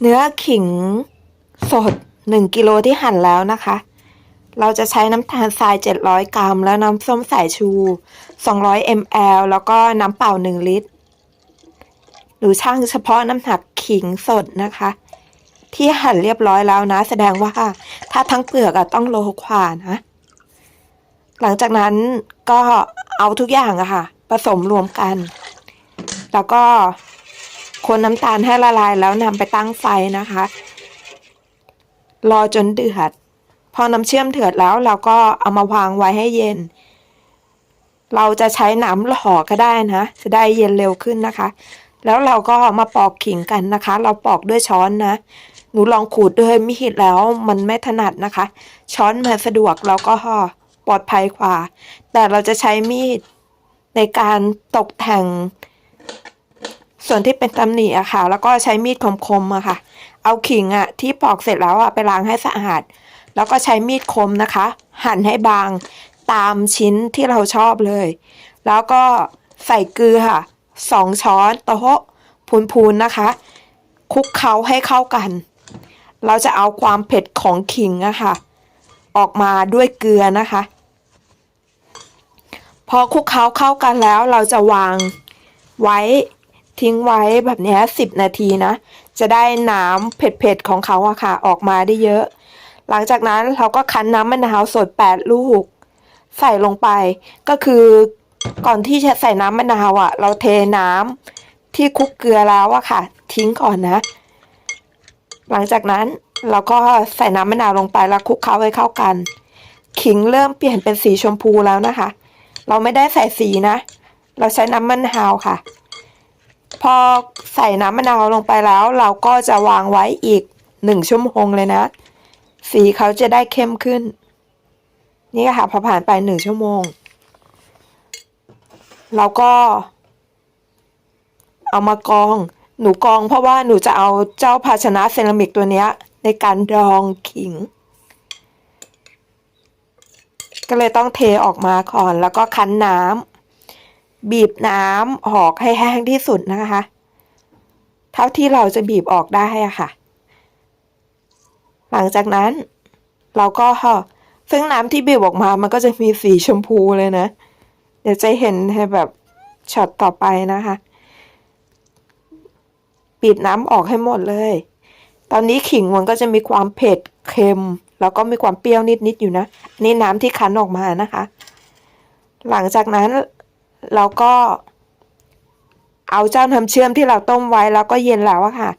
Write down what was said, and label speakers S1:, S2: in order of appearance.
S1: เนื้อขิงสด 1 กิโลที่หั่นแล้วนะคะ เราจะใช้น้ำตาลทราย 700 กรัม แล้วน้ำส้มสายชู 200 ml แล้วก็น้ำเปล่า 1 ลิตร หรือช่างเฉพาะน้ำหนักขิงสดนะคะ ที่หั่นเรียบร้อยแล้วนะ แสดงว่าถ้าทั้งเปลือกอะต้องโลกว่านะ หลังจากนั้นก็เอาทุกอย่างอะค่ะ ผสมรวมกัน แล้วก็ คนน้ำตาลให้ละลายแล้วนำไปตั้งไฟนะคะ รอจนเดือด พอน้ำเชื่อมเดือดแล้วเราก็เอามาวางไว้ให้เย็น เราจะใช้น้ำหล่อก็ได้นะ จะได้เย็นเร็วขึ้นนะคะ แล้วเราก็มาปอกขิงกันนะคะ เราปอกด้วยช้อนนะ หนูลองขูดด้วยมีดแล้วมันไม่ถนัดนะคะ ช้อนมาสะดวกแล้วก็ปลอดภัยกว่า แต่เราจะใช้มีดในการตกแต่ง ส่วนที่เป็นตำหนิอะค่ะ แล้วก็ใช้มีดคมๆอะค่ะ เอาขิงอะที่ปอกเสร็จแล้วอะไปล้างให้สะอาด แล้วก็ใช้มีดคมนะคะ หั่นให้บางตามชิ้นที่เราชอบเลย แล้วก็ใส่เกลือค่ะสองช้อนโต๊ะพูนๆนะคะ คลุกเคล้าให้เข้ากัน เราจะเอาความเผ็ดของขิงอะค่ะ ออกมาด้วยเกลือนะคะ พอคลุกเคล้าเข้ากันแล้วเราจะวางไว้ ทิ้งไว้แบบนี้สิบนาทีนะ จะได้น้ำเผ็ดๆของเขาอะค่ะ ออกมาได้เยอะ หลังจากนั้นเราก็คั้นน้ำมะนาวสด8ลูก ใส่ลงไป ก็คือก่อนที่จะใส่น้ำมะนาวอะเราเทน้ำที่คลุกเกลือแล้วอะค่ะ ทิ้งก่อนนะ หลังจากนั้นเราก็ใส่น้ำมะนาวลงไปแล้วคลุกเคล้าให้เข้ากัน ขิงเริ่มเปลี่ยนเป็นสีชมพูแล้วนะคะ เราไม่ได้ใส่สีนะ เราใช้น้ำมะนาวค่ะ พอใส่น้ำมะนาวลงไปแล้ว เราก็จะวางไว้อีกหนึ่งชั่วโมงเลยนะ สีเขาจะได้เข้มขึ้น นี่ค่ะพอผ่านไปหนึ่งชั่วโมง เราก็ เอามากอง หนูกองเพราะว่าหนูจะเอาเจ้าภาชนะเซรามิกตัวนี้ในการดองขิง ก็เลยต้องเทออกมาก่อนแล้วก็คั้นน้ำ บีบน้ำออกให้แห้งที่สุดนะคะ เท่าที่เราจะบีบออกได้อะค่ะ หลังจากนั้น เราก็ซึ่งน้ำที่บีบออกมามันก็จะมีสีชมพูเลยนะ เดี๋ยวจะเห็นให้แบบช็อตต่อไปนะคะ บีบน้ำออกให้หมดเลย ตอนนี้ขิงมันก็จะมีความเผ็ดเค็ม แล้วก็มีความเปรี้ยวนิดๆอยู่นะ นี่น้ำที่คั้นออกมานะคะ หลังจากนั้น แล้วก็เอาเจ้าน้ำเชื่อมที่เราต้มไว้แล้วก็เย็นแล้วอะค่ะ